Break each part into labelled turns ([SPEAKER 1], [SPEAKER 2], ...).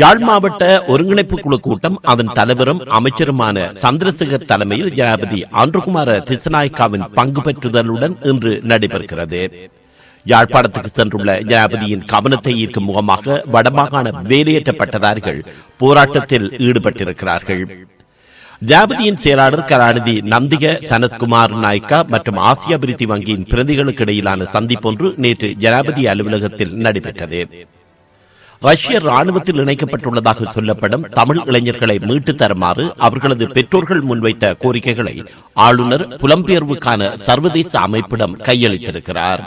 [SPEAKER 1] யாழ் மாவட்ட ஒருங்கிணைப்பு குழு கூட்டம் அதன் தலைவரும் அமைச்சருமான சந்திரசேகர் தலைமையில் ஜனாபதி ஆண்டுகுமார திசநாயக்காவின் பங்கு பெற்றுதலுடன் இன்று நடைபெறுகிறது. யாழ்ப்பாணத்துக்கு சென்றுள்ள ஜனாபதியின் கவனத்தை ஈர்க்கும் முகமாக வடமாகாண வேலையேற்றப்பட்டதார்கள் போராட்டத்தில் ஈடுபட்டிருக்கிறார்கள். ஜனாபதியின் செயலாளர் கலாநிதி நந்திக சனத்குமார் நாய்க்கா மற்றும் ஆசியா அபிவிருத்தி வங்கியின் பிரதிகளுக்கு இடையிலான சந்திப்பொன்று நேற்று ஜனாபதி அலுவலகத்தில் நடைபெற்றது. ரஷ்ய ராணுவத்தில் இணைக்கப்பட்டுள்ளதாக சொல்லப்படும் தமிழ் இளைஞர்களை மீட்டு தருமாறு அவர்களது பெற்றோர்கள் முன்வைத்த கோரிக்கைகளை ஆளுநர் புலம்பெயர்வுக்கான சர்வதேச அமைப்பிடம் கையளித்திருக்கிறார்.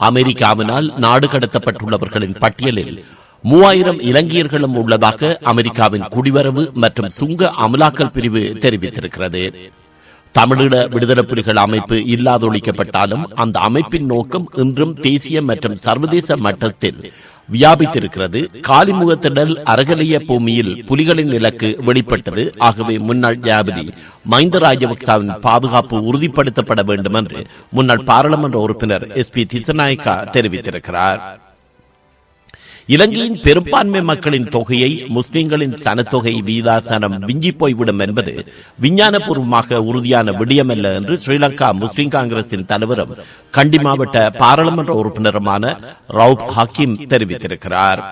[SPEAKER 1] அமெரிக்காவினால் நாடு கடத்தப்பட்டுள்ளவர்களின் பட்டியலில் மூவாயிரம் இலங்கையர்களும் உள்ளதாக அமெரிக்காவின் குடிவரவு மற்றும் சுங்க அமலாக்கல் பிரிவு தெரிவித்திருக்கிறது. தமிழீழ விடுதலை புலிகள் அமைப்பு இல்லாதொழிக்கப்பட்டாலும் அந்த அமைப்பின் நோக்கம் இன்றும் தேசிய மற்றும் சர்வதேச மட்டத்தில் வியாபித்திருக்கிறது. காலிமுகத்திடல் அரகலைய பூமியில் புலிகளின் இலக்கு வெளிப்பட்டது. ஆகவே முன்னாள் ஜாபதி மஹிந்த ராஜபக்சாவின் பாதுகாப்பு உறுதிப்படுத்தப்பட வேண்டும் என்று முன்னாள் பாராளுமன்ற உறுப்பினர் எஸ் பி திசநாயக்கா தெரிவித்திருக்கிறார். இலங்கையின் பெரும்பான்மை மக்களின் தொகையை முஸ்லிம்களின் சனத்தொகை வீதாசனம் விஞ்சி போய்விடும் என்பது விஞ்ஞானபூர்வமாக உறுதியான விடயமல்ல என்று ஸ்ரீலங்கா முஸ்லிம் காங்கிரசின் தலைவரும் கண்டி மாவட்ட பாராளுமன்ற உறுப்பினருமான ரவுப் ஹக்கீம் தெரிவித்திருக்கிறார்.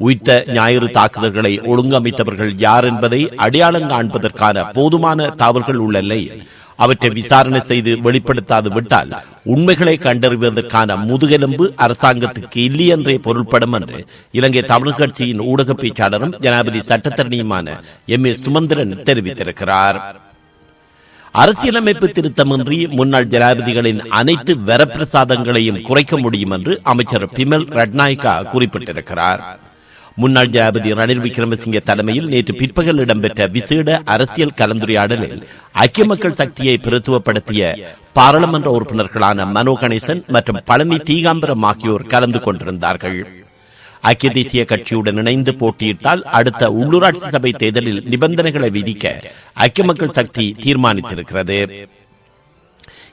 [SPEAKER 1] உயிர்த்த ஞாயிறு தாக்குதல்களை ஒழுங்கமைத்தவர்கள் யார் என்பதை அடையாளம் காண்பதற்கான போதுமான தவறுகள் உள்ள நிலையில் அவற்றை விசாரணை செய்து வெளிப்படுத்தாது விட்டால் உண்மைகளை கண்டறிவதற்கான முதுகெலும்பு அரசாங்கத்துக்கு இல்லை என்றே பொருள்படும் என்று இலங்கை தமிழ் கட்சியின் ஊடக பேச்சாளரும் ஜனாதிபதி சட்டத்தரணியுமான எம் ஏ சுமந்திரன் தெரிவித்திருக்கிறார். அரசியலமைப்பு திருத்தமின்றி முன்னாள் ஜனாதிபதிகளின் அனைத்து வரப்பிரசாதங்களையும் குறைக்க முடியும் என்று அமைச்சர் பிமல் ரட்நாயக்கா குறிப்பிட்டிருக்கிறார். முன்னாள் ஜனாதிபதி ரணில் விக்ரமசிங்க தலைமையில் நேற்று பிற்பகல் இடம்பெற்ற விசேட அரசியல் கலந்துரையாடலில் ஐக்கிய மக்கள் சக்தியை பிரத்துவப்படுத்திய பாராளுமன்ற உறுப்பினர்களான மனோ கணேசன் மற்றும் பழனி தீகாம்பரம் ஆகியோர் கலந்து கொண்டிருந்தார்கள். ஐக்கிய தேசிய கட்சியுடன் இணைந்து போட்டியிட்டால் அடுத்த உள்ளூராட்சி சபை தேர்தலில் நிபந்தனைகளை விதிக்க ஐக்கிய மக்கள் சக்தி தீர்மானித்திருக்கிறது.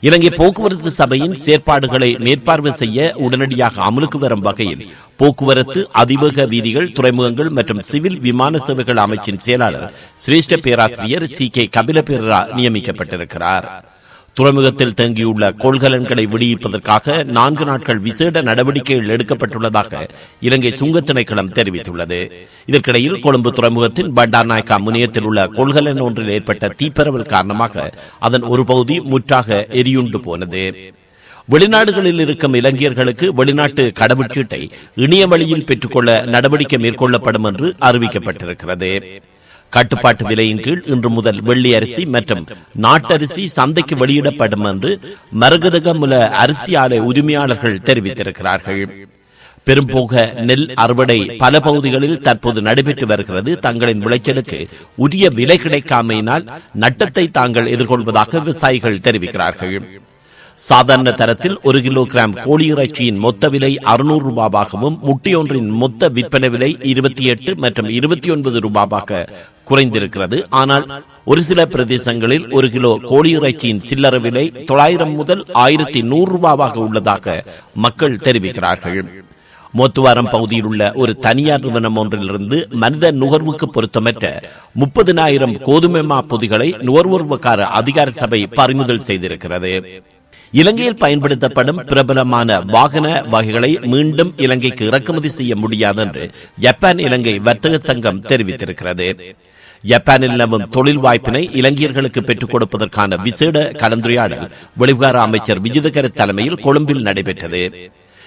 [SPEAKER 1] இலங்கை போக்குவரத்து சபையின் செயற்பாடுகளை மேற்பார்வை செய்ய உடனடியாக அமலுக்கு வரும் வகையில் போக்குவரத்து அதிவேக வீதிகள் துறைமுகங்கள் மற்றும் சிவில் விமான சேவைகள் அமைச்சின் செயலாளர் சிரேஷ்ட பேராசிரியர் சி கே கபில நியமிக்கப்பட்டிருக்கிறார். துறைமுகத்தில் தங்கியுள்ள கொள்கலன்களை விடுவிப்பதற்காக நான்கு நாட்கள் விசேட நடவடிக்கைகள் எடுக்கப்பட்டுள்ளதாக இலங்கை சுங்க திணைக்களம் தெரிவித்துள்ளது. இதற்கிடையில் கொழும்பு துறைமுகத்தின் பண்டார் நாயக்கா முனையத்தில் உள்ள கொள்கலன் ஒன்றில் ஏற்பட்ட தீப்பரவல் காரணமாக அதன் ஒரு பகுதி முற்றாக எரியுண்டு போனது. வெளிநாடுகளில் இருக்கும் இலங்கையர்களுக்கு வெளிநாட்டு கடவுச்சீட்டை இணைய வழியில் பெற்றுக்கொள்ள நடவடிக்கை மேற்கொள்ளப்படும் என்று அறிவிக்கப்பட்டிருக்கிறது. கட்டுப்பாட்டு விலையின் கீழ் இன்று முதல் வெள்ளி அரிசி மற்றும் நாட்டரிசி சந்தைக்கு வெளியிடப்படும் என்று மருகதகமுல அரிசி ஆலை உரிமையாளர்கள் தெரிவித்திருக்கிறார்கள். பெரும்போக நெல் அறுவடை பல பகுதிகளில் தற்போது நடைபெற்று வருகிறது. தங்களின் விளைச்சலுக்கு உரிய விலை கிடைக்காமையினால் நட்டத்தை தாங்கள் எதிர்கொள்வதாக விவசாயிகள் தெரிவிக்கிறார்கள். சாதாரண தரத்தில் ஒரு கிலோகிராம் கோழி இறைச்சியின் மொத்த விலை அறுநூறு ரூபாவாகவும் முட்டையொன்றின் மொத்த விற்பனை விலை இருபத்தி எட்டு மற்றும் இருபத்தி ஒன்பது ரூபாவாக குறைந்திருக்கிறது. ஆனால் ஒரு சில பிரதேசங்களில் ஒரு கிலோ கோழி இறைச்சியின் சில்லற விலை தொள்ளாயிரம் முதல் ஆயிரத்தி நூறு ரூபாவாக உள்ளதாக மக்கள் தெரிவிக்கிறார்கள். மோத்துவாரம் பகுதியில் உள்ள ஒரு தனியார் நிறுவனம் ஒன்றிலிருந்து மனித நுகர்வுக்கு பொருத்தமற்ற முப்பதினாயிரம் கோதுமை மா பொதிகளை நுகர்வோர்வக்கார அதிகார சபை பறிமுதல் செய்திருக்கிறது. இலங்கையில் பயன்படுத்தப்படும் பிரபலமான வாகன வகைகளை மீண்டும் இலங்கைக்கு இறக்குமதி செய்ய முடியாது என்று ஜப்பான் இலங்கை வர்த்தக சங்கம் தெரிவித்திருக்கிறது. ஜப்பானில் நிலவும் தொழில் வாய்ப்பினை இலங்கையர்களுக்கு பெற்றுக் கொடுப்பதற்கான விசேட கலந்துரையாடல் வெளிவார அமைச்சர் விஜிதகர தலைமையில் கொழும்பில் நடைபெற்றது.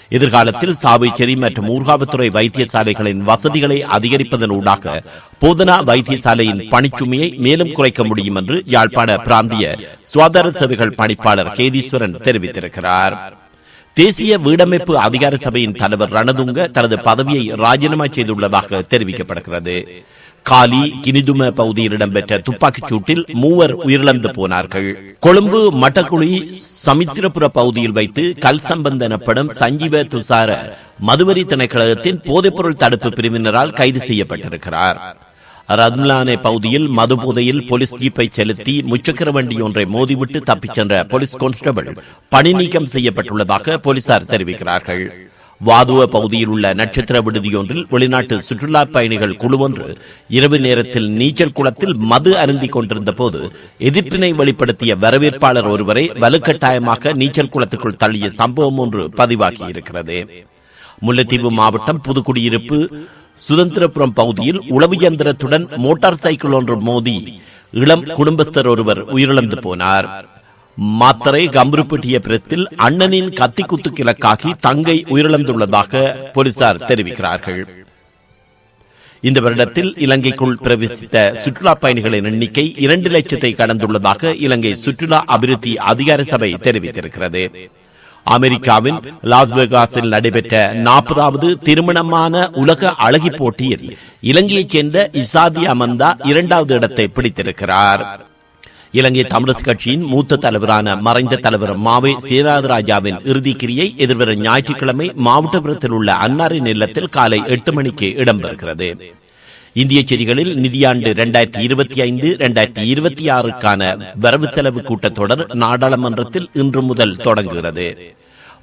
[SPEAKER 1] எதிர்காலத்தில் சாவைச்சேரி மற்றும் ஊர்காவத்துறை வைத்தியசாலைகளின் வசதிகளை அதிகரிப்பதனூடாக போதனா வைத்தியசாலையின் பணிச்சுமையை மேலும் குறைக்க முடியும் என்று யாழ்ப்பாண பிராந்திய சுகாதார சேவைகள் பணிப்பாளர் கேதீஸ்வரன் தெரிவித்திருக்கிறார். தேசிய வீடமைப்பு அதிகார சபையின் தலைவர் ரணதுங்க தனது பதவியை ராஜினாமா செய்துள்ளதாக தெரிவிக்கப்படுகிறது. காலி கினிதும பகுதியில் இடம்பெற்ற துப்பாக்கிச் சூட்டில் மூவர் உயிரிழந்து போனார்கள். கொழும்பு மட்டக்குழி சமித்திரபுர பகுதியில் வைத்து கல் சம்பந்த எனப்படும் சஞ்சீவ துசார மதுவரி திணைக்கழகத்தின் போதைப்பொருள் தடுப்பு பிரிவினரால் கைது செய்யப்பட்டிருக்கிறார். ரத்லானே பகுதியில் மது போதையில் போலீஸ் ஜீப்பை செலுத்தி முச்சக்கர வண்டி ஒன்றை மோதிவிட்டு தப்பிச் சென்ற போலீஸ் கான்ஸ்டபிள் பணி நீக்கம் செய்யப்பட்டுள்ளதாக போலீசார் தெரிவிக்கிறார்கள். வாதுவ பகுதியில் உள்ள நட்சத்திர விடுதியொன்றில் வெளிநாட்டு சுற்றுலா பயணிகள் குழு ஒன்று இரவு நேரத்தில் நீச்சல் குளத்தில் மது அருந்திக் கொண்டிருந்த போது எதிர்ப்பினை வெளிப்படுத்திய வரவேற்பாளர் ஒருவரை வலுக்கட்டாயமாக நீச்சல் குளத்துக்குள் தள்ளிய சம்பவம் ஒன்று பதிவாகியிருக்கிறது. முல்லைத்தீவு மாவட்டம் புதுக்குடியிருப்பு சுதந்திரபுரம் பகுதியில் உளவு இயந்திரத்துடன் மோட்டார் சைக்கிள் ஒன்று மோதி இளம் குடும்பஸ்தர் ஒருவர் உயிரிழந்து போனார். மாத்தரை கம்புருப்பட்டிய பிரத்தில் அண்ணனின் கத்தி குத்து கிழக்காகி தங்கை உயிரிழந்துள்ளதாக போலீசார் தெரிவிக்கிறார்கள். இந்த வருடத்தில் இலங்கைக்குள் பிரவேசித்த சுற்றுலா பயணிகளின் எண்ணிக்கை இரண்டு லட்சத்தை கடந்துள்ளதாக இலங்கை சுற்றுலா அபிவிருத்தி அதிகார சபை தெரிவித்திருக்கிறது. அமெரிக்காவின் லாஸ்வேகாஸில் நடைபெற்ற நாற்பதாவது திருமணமான உலக அழகி போட்டியில் இலங்கையைச் சேர்ந்த இசாதி அமந்தா இரண்டாவது இடத்தை பிடித்திருக்கிறார். இலங்கை தமிழரசு கட்சியின் மூத்த தலைவரான மறைந்த தலைவர் மாவே சேனாதராஜாவின் இறுதிக்கிரியை எதிர்வரும் ஞாயிற்றுக்கிழமை மாவட்டபுரத்தில் உள்ள அன்னாரின் இல்லத்தில் காலை எட்டு மணிக்கு இடம்பெறுகிறது. இந்திய செய்திகளில் நிதியாண்டு இரண்டாயிரத்தி இருபத்தி ஐந்து இரண்டாயிரத்தி இருபத்தி ஆறுக்கான வரவு செலவு கூட்டத்தொடர் நாடாளுமன்றத்தில் இன்று முதல் தொடங்குகிறது.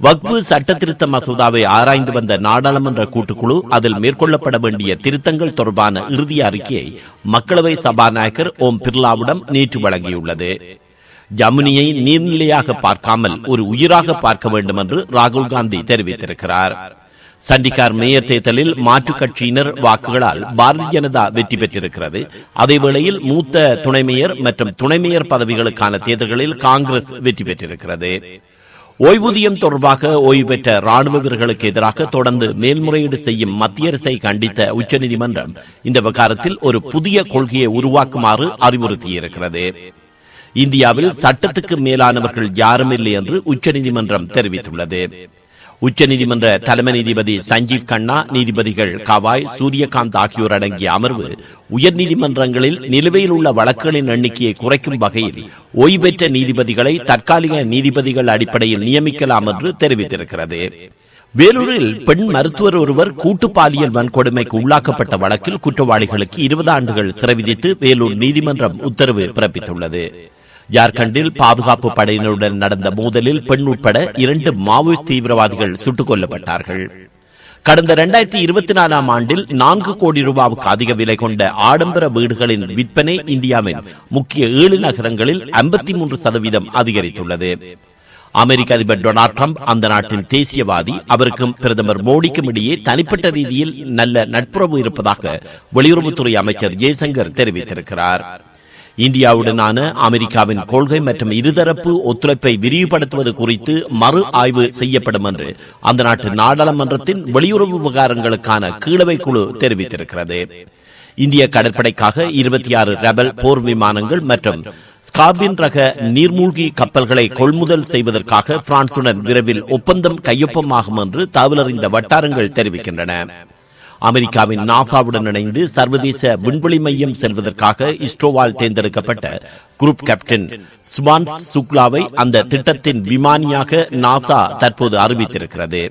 [SPEAKER 1] வக்பு சட்ட திருத்த மசோதாவை ஆராய்ந்து வந்த நாடாளுமன்ற கூட்டுக்குழு அதில் மேற்கொள்ளப்பட வேண்டிய திருத்தங்கள் தொடர்பான இறுதி அறிக்கையை மக்களவை சபாநாயகர் ஓம் பிர்லாவிடம் நேற்று வழங்கியுள்ளது. ஜமுனியை நீர்நிலையாக பார்க்காமல் ஒரு உயிராக பார்க்க வேண்டும் என்று ராகுல் காந்தி தெரிவித்திருக்கிறார். சண்டிகார் மேயர் தேர்தலில் மாற்றுக் கட்சியினர் வாக்குகளால் பாரதிய ஜனதா வெற்றி பெற்றிருக்கிறது. அதேவேளையில் மூத்த துணை மேயர் மற்றும் துணை மேயர் பதவிகளுக்கான தேர்தல்களில் காங்கிரஸ் வெற்றி பெற்றிருக்கிறது. ஓய்வூதியம் தொடர்பாக ஓய்வு பெற்ற ராணுவ வீரர்களுக்கு எதிராக தொடர்ந்து மேல்முறையீடு செய்யும் மத்திய அரசை கண்டித்த உச்சநீதிமன்றம் இந்த விவகாரத்தில் ஒரு புதிய கொள்கையை உருவாக்குமாறு அறிவுறுத்தியிருக்கிறது. இந்தியாவில் சட்டத்துக்கு மேலானவர்கள் யாரும் இல்லை என்று உச்சநீதிமன்றம் தெரிவித்துள்ளது. உச்சநீதிமன்ற தலைமை நீதிபதி சஞ்சீவ் கண்ணா நீதிபதிகள் கவாய் சூரியகாந்த் ஆகியோர் அடங்கிய அமர்வு உயர்நீதிமன்றங்களில் நிலுவையில் உள்ள வழக்குகளின் எண்ணிக்கையை குறைக்கும் வகையில் ஓய்வெற்ற நீதிபதிகளை தற்காலிக நீதிபதிகள் அடிப்படையில் நியமிக்கலாம் என்று தெரிவித்திருக்கிறது. வேலூரில் பெண் மருத்துவர் ஒருவர் கூட்டு பாலியல் வன்கொடுமைக்கு உள்ளாக்கப்பட்ட வழக்கில் குற்றவாளிகளுக்கு இருபது ஆண்டுகள் சிறை விதித்து வேலூர் நீதிமன்றம் உத்தரவு பிறப்பித்துள்ளது. ஜார்க்கண்டில் பாதுகாப்பு படையினருடன் நடந்த மோதலில் பெண் உட்பட இரண்டு மாவோயிஸ்ட் தீவிரவாதிகள் சுட்டுக் கொல்லப்பட்டார்கள் கடந்த இரண்டாயிரத்தி இருபத்தி நாலாம் ஆண்டில் நான்கு கோடி ரூபாவுக்கு அதிக விலை கொண்ட ஆடம்பர வீடுகளின் விற்பனை இந்தியாவின் முக்கிய ஏழு நகரங்களில் ஐம்பத்தி மூன்று சதவீதம் அதிகரித்துள்ளது. அமெரிக்க அதிபர் டொனால்ட் ட்ரம்ப் அந்த நாட்டின் தேசியவாதி அவருக்கும் பிரதமர் மோடிக்கும் இடையே தனிப்பட்ட ரீதியில் நல்ல நட்புறவு இருப்பதாக வெளியுறவுத்துறை அமைச்சர் ஜெய்சங்கர் தெரிவித்திருக்கிறார். இந்தியாவுடனான அமெரிக்காவின் கொள்கை மற்றும் இருதரப்பு ஒத்துழைப்பை விரிவுபடுத்துவது குறித்து மறு ஆய்வு செய்யப்படும் என்று அந்த நாட்டு நாடாளுமன்றத்தின் வெளியுறவு விவகாரங்களுக்கான கீழவை குழு தெரிவித்திருக்கிறது. இந்திய கடற்படைக்காக இருபத்தி ஆறு ரபல் போர் விமானங்கள் மற்றும் ஸ்கார்பின் ரக நீர்மூழ்கி கப்பல்களை கொள்முதல் செய்வதற்காக பிரான்சுடன் விரைவில் ஒப்பந்தம் கையொப்பமாகும் என்று தகவலறிந்த வட்டாரங்கள் தெரிவிக்கின்றன. அமெரிக்காவின் நாசாவுடன் இணைந்து சர்வதேச விண்வெளி மையம் செல்வதற்காக இஸ்ரோவால் தேர்ந்தெடுக்கப்பட்ட குரூப் கேப்டன் சுபான்ஸ் சுக்லாவை அந்த திட்டத்தின் விமானியாக நாசா தற்போது அறிவித்திருக்கிறது.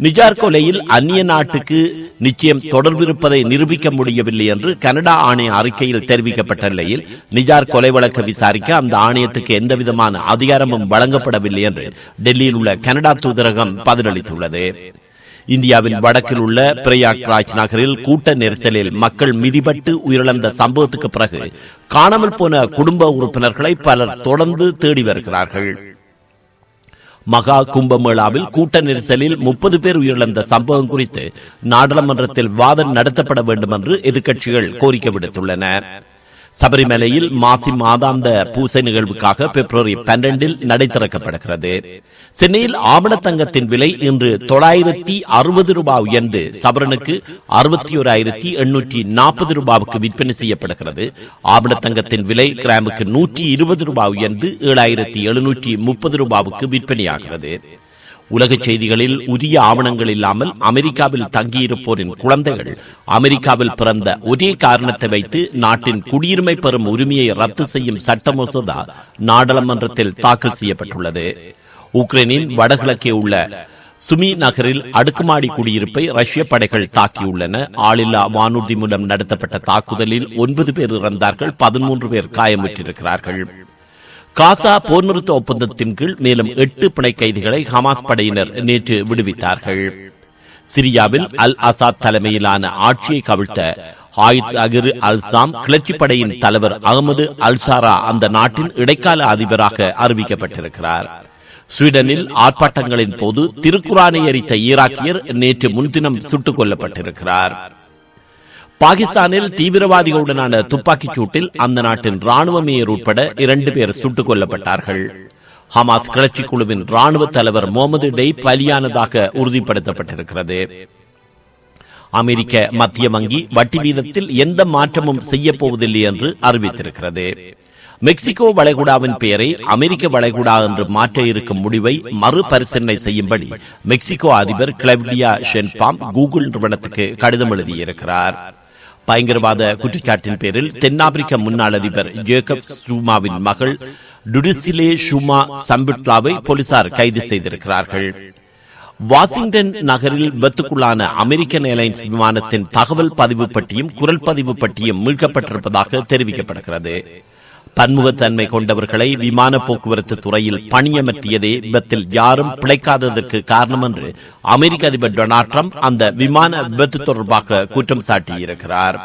[SPEAKER 1] நிஜார்கோலையில் அந்நிய நாட்டுக்கு நிச்சயம் தொடர்பு இருப்பதை நிரூபிக்க முடியவில்லை என்று கனடா ஆணைய அறிக்கையில் தெரிவிக்கப்பட்ட நிலையில் நிஜார் கொலை வழக்கு விசாரிக்க அந்த ஆணையத்துக்கு எந்தவிதமான அதிகாரமும் வழங்கப்படவில்லை என்று டெல்லியில் உள்ள கனடா தூதரகம் பதிலளித்துள்ளது. இந்தியாவின் வடக்கில் உள்ள பிரயாக்ராஜ் நகரில் கூட்ட நெரிசலில் மக்கள் மிதிபட்டு உயிரிழந்த சம்பவத்துக்கு பிறகு காணாமல் போன குடும்ப உறுப்பினர்களை பலர் தொடர்ந்து தேடி வருகிறார்கள். மகா கும்பமேளாவில் கூட்ட நெரிசலில் முப்பது பேர் உயிரிழந்த சம்பவம் குறித்து நாடாளுமன்றத்தில் வாதம் நடத்தப்பட வேண்டும் என்று எதிர்க்கட்சிகள் கோரிக்கை விடுத்துள்ளன. சபரிமலையில் மாசி மாதாந்த பூசை நிகழ்வுக்காக பிப்ரவரி பன்னெண்டில் நடை திறக்கப்படுகிறது சென்னையில் ஆவணத்தங்கத்தின் விலை இன்று தொள்ளாயிரத்தி அறுபது ரூபாய் உயர்ந்து சபரனுக்கு அறுபத்தி ஓராயிரத்தி எண்ணூற்றி நாற்பது ரூபாவுக்கு விற்பனை செய்யப்படுகிறது. ஆவணத்தங்கத்தின் விலை கிராமுக்கு நூற்றி இருபது ரூபாய் உயர்ந்து ஏழாயிரத்தி எழுநூற்றி முப்பது ரூபாவுக்கு விற்பனையாகிறது. உலக செய்திகளில் உரிய ஆவணங்கள் இல்லாமல் அமெரிக்காவில் தங்கியிருப்போரின் குழந்தைகள் அமெரிக்காவில் பிறந்த ஒரே காரணத்தை வைத்து நாட்டின் குடியுரிமை பெறும் உரிமையை ரத்து செய்யும் சட்ட மசோதா நாடாளுமன்றத்தில் தாக்கல் செய்யப்பட்டுள்ளது. உக்ரைனின் வடகிழக்கே உள்ள சுமி நகரில் அடுக்குமாடி குடியிருப்பை ரஷ்ய படைகள் தாக்கியுள்ளன. ஆளில்லா வானூர்தி மூலம் நடத்தப்பட்ட தாக்குதலில் ஒன்பது பேர் இறந்தார்கள் பதிமூன்று பேர் காயமுற்றிருக்கிறார்கள். காசா போர் நிறுத்த ஒப்பந்தத்தின் கீழ் மேலும் எட்டு பிணை கைதிகளை ஹமாஸ் படையினர் நேற்று விடுவித்தார்கள். சிரியாவில் அல் அசாத் தலைமையிலான ஆட்சியை கவிழ்த்த ஆயித் அகிர் அல்சாம் கிளர்ச்சி படையின் தலைவர் அகமது அல்சாரா அந்த நாட்டின் இடைக்கால அதிபராக அறிவிக்கப்பட்டிருக்கிறார். ஸ்வீடனில் ஆர்ப்பாட்டங்களின் போது திருக்குறானை எரித்த ஈராக்கியர் நேற்று முன்தினம் சுட்டுக் கொல்லப்பட்டிருக்கிறார். பாகிஸ்தானில் தீவிரவாதிகளுடனான துப்பாக்கிச் சூட்டில் அந்த நாட்டின் ராணுவ மேயர் உட்பட இரண்டு பேர் சுட்டுக் கொல்லப்பட்டார்கள் ஹமாஸ் கிளர்ச்சி குழுவின் ராணுவ தலைவர் முகமது டெய் பலியானதாக உறுதிப்படுத்தப்பட்டிருக்கிறது. அமெரிக்க மத்திய வங்கி வட்டி வீதத்தில் எந்த மாற்றமும் செய்ய போவதில்லை என்று அறிவித்திருக்கிறது. மெக்சிகோ வளைகுடாவின் பெயரை அமெரிக்க வளைகுடா என்று மாற்ற இருக்கும் முடிவை மறுபரிசீலனை செய்யும்படி மெக்சிகோ அதிபர் கிளவ்டியா ஷென்பாம் கூகுள் நிறுவனத்துக்கு கடிதம் எழுதியிருக்கிறார். பயங்கரவாத குற்றச்சாட்டின் பேரில் தென்னாப்பிரிக்க முன்னாள் அதிபர் ஜேக்கப் சூமாவின் மகள் டுடிசிலே ஷுமா சம்பிட்லாவை போலீசார் கைது செய்திருக்கிறார்கள். வாஷிங்டன் நகரில் விபத்துக்குள்ளான அமெரிக்கன் ஏர்லைன்ஸ் விமானத்தின் தகவல் பதிவு பட்டியும் குரல் பதிவு பட்டியும் மீட்கப்பட்டிருப்பதாக தெரிவிக்கப்படுகிறது. பன்முகத்தன்மை கொண்டவர்களை விமான போக்குவரத்து துறையில் பணியமர்த்தியதே விபத்தில் யாரும் பிழைக்காததற்கு காரணம் என்று அமெரிக்க அதிபர் டொனால்ட் ட்ரம்ப் அந்த விமான விபத்து தொடர்பாக குற்றம் சாட்டியிருக்கிறார்.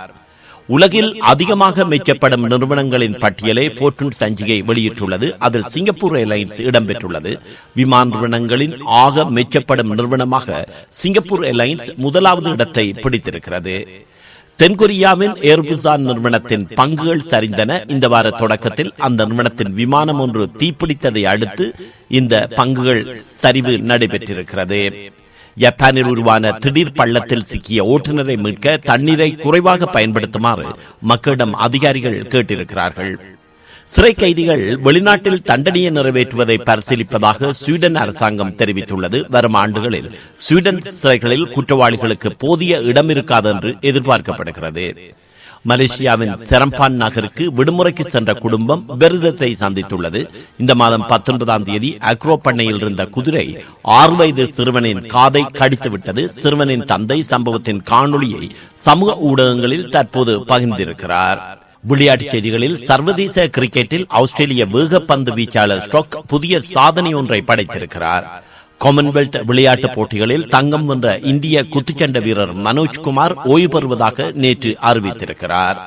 [SPEAKER 1] உலகில் அதிகமாக மெச்சப்படும் நிறுவனங்களின் பட்டியலை போர்டூன் சஞ்சிகை வெளியிட்டுள்ளது. அதில் சிங்கப்பூர் ஏர்லைன்ஸ் இடம்பெற்றுள்ளது. விமான நிறுவனங்களின் ஆக மெச்சப்படும் நிறுவனமாக சிங்கப்பூர் ஏர்லைன்ஸ் முதலாவது இடத்தை பிடித்திருக்கிறது. தென்கொரியாவின் ஏர்புசான் நிறுவனத்தின் பங்குகள் சரிந்தன. இந்த வார தொடக்கத்தில் அந்த நிறுவனத்தின் விமானம் ஒன்று தீப்பிடித்ததை அடுத்து இந்த பங்குகள் சரிவு நடைபெற்றிருக்கிறது. ஜப்பானில் உருவான திடீர் பள்ளத்தில் சிக்கிய ஓட்டுநரை மீட்க தண்ணீரை குறைவாக பயன்படுத்துமாறு மக்களிடம் அதிகாரிகள் கேட்டிருக்கிறார்கள். சிறை கைதிகள் வெளிநாட்டில் தண்டனையை நிறைவேற்றுவதை பரிசீலிப்பதாக ஸ்வீடன் அரசாங்கம் தெரிவித்துள்ளது. வரும் ஆண்டுகளில் ஸ்வீடன் சிறைகளில் குற்றவாளிகளுக்கு போதிய இடம் இருக்காது என்று எதிர்பார்க்கப்படுகிறது. மலேசியாவின் செரம்பான் நகருக்கு விடுமுறைக்கு சென்ற குடும்பம் பெருதத்தை சந்தித்துள்ளது. இந்த மாதம் பத்தொன்பதாம் தேதி அக்ரோ பண்ணையில் இருந்த குதிரை ஆறு வயது சிறுவனின் காதை கடித்துவிட்டது. சிறுவனின் தந்தை சம்பவத்தின் காணொளியை சமூக ஊடகங்களில் தற்போது பகிர்ந்திருக்கிறார். விளையாட்டுச் செய்திகளில் சர்வதேச கிரிக்கெட்டில் ஆஸ்திரேலிய வேகப்பந்து வீச்சாளர் ஸ்டோக் புதிய சாதனை ஒன்றை படைத்திருக்கிறார். காமன்வெல்த் விளையாட்டுப் போட்டிகளில் தங்கம் வென்ற இந்திய குத்துச்சண்டை வீரர் மனோஜ்குமார் ஓய்வு பெறுவதாக நேற்று அறிவித்திருக்கிறார்.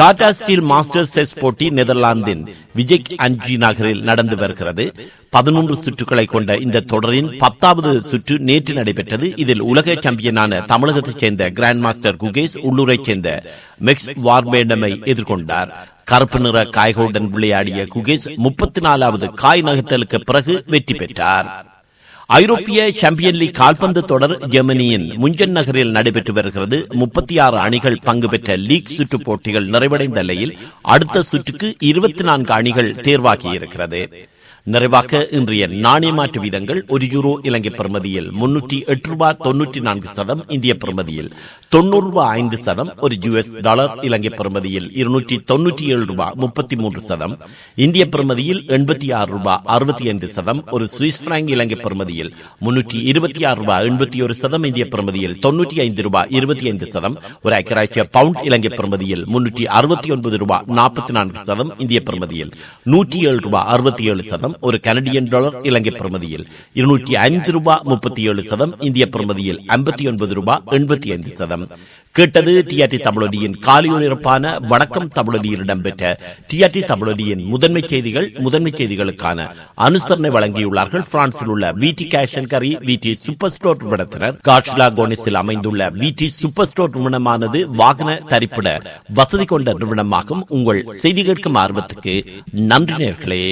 [SPEAKER 1] டாடா ஸ்டீல் மாஸ்டர் செஸ் போட்டி நெதர்லாந்தின் விஜய் அஞ்சி நகரில் நடந்து வருகிறது. பதினொன்று சுற்றுகளை கொண்ட இந்த தொடரின் பத்தாவது சுற்று நேற்று நடைபெற்றது. இதில் உலக சாம்பியனான தமிழகத்தைச் சேர்ந்த கிராண்ட் மாஸ்டர் குகேஷ் உள்ளூரைச் சேர்ந்த மெக்ஸ் வார்பேண்டமை எதிர்கொண்டார். கருப்பு நிற காய்களுடன் விளையாடிய குகேஷ் முப்பத்தி நாலாவது காய் நகர்த்தலுக்கு பிறகு வெற்றி பெற்றார். ஐரோப்பிய சாம்பியன் லீக் கால்பந்து தொடர் ஜெர்மனியின் முஞ்சன் நகரில் நடைபெற்று வருகிறது. முப்பத்தி ஆறு அணிகள் பங்கு பெற்ற லீக் சுற்று போட்டிகள் நிறைவடைந்த நிலையில் அடுத்த சுற்றுக்கு இருபத்தி நான்கு அணிகள் தேர்வாகியிருக்கிறது. நிறைவாக இன்றைய நாணய மாற்று வீதங்கள் ஒரு யூரோ இலங்கை பிரமதியில் முன்னூற்றி எட்டு ரூபாய் தொன்னூற்றி நான்கு சதம் இந்திய பிரமதியில் தொண்ணூறு ரூபாய் ஐந்து சதம் ஒரு யுஎஸ் டாலர் இலங்கை பிரமதியில் இருநூற்றி தொன்னூற்றி ஏழு ரூபாய் முப்பத்தி மூன்று சதம். இந்திய பிரமதியில் எண்பத்தி ஆறு ரூபாய் அறுபத்தி ஐந்து சதம். ஒரு சுவிஸ் பிராங்க் இலங்கை பிரமதியில் முன்னூற்றி இருபத்தி ஆறு ரூபாய் எண்பத்தி ஒரு சதம். இந்திய பிரமதியில் தொன்னூற்றி ஐந்து ரூபாய் இருபத்தி ஐந்து சதம். ஒரு ஐக்கராட்சிய பவுண்ட் இலங்கை பிரமதியில் முன்னூற்றி அறுபத்தி ஒன்பது ரூபாய் நாற்பத்தி நான்கு சதம். இந்திய பிரமதியில் நூற்றி ஏழு ரூபாய் அறுபத்தி ஏழு சதம். ஒரு கனடியன் டாலர் இலங்கை பிரமதியில் இருநூற்றி சதம் கேட்டது டிஆர்டி தமிழொலியின் காலியொலிரப்பான வணக்கம் தமிழொலியில் இடம்பெற்ற டிஆர்டி தமிழொலியின் முதன்மை செய்திகள் முதன்மை செய்திகளுக்கான அனுசரணை வழங்கியுள்ளார்கள். பிரான்சில் உள்ள விடி கேஷன் கரி விடி சூப்பர் ஸ்டோர் நிறுவனத்தினர். காட்சிலா கோனிஸில் அமைந்துள்ள விடி சூப்பர் ஸ்டோர் நிறுவனமானது வாகன தரிப்பிட வசதி கொண்ட நிறுவனமாகும். உங்கள் செய்தி கேட்கும் ஆர்வத்துக்கு நன்றி நேர்களே.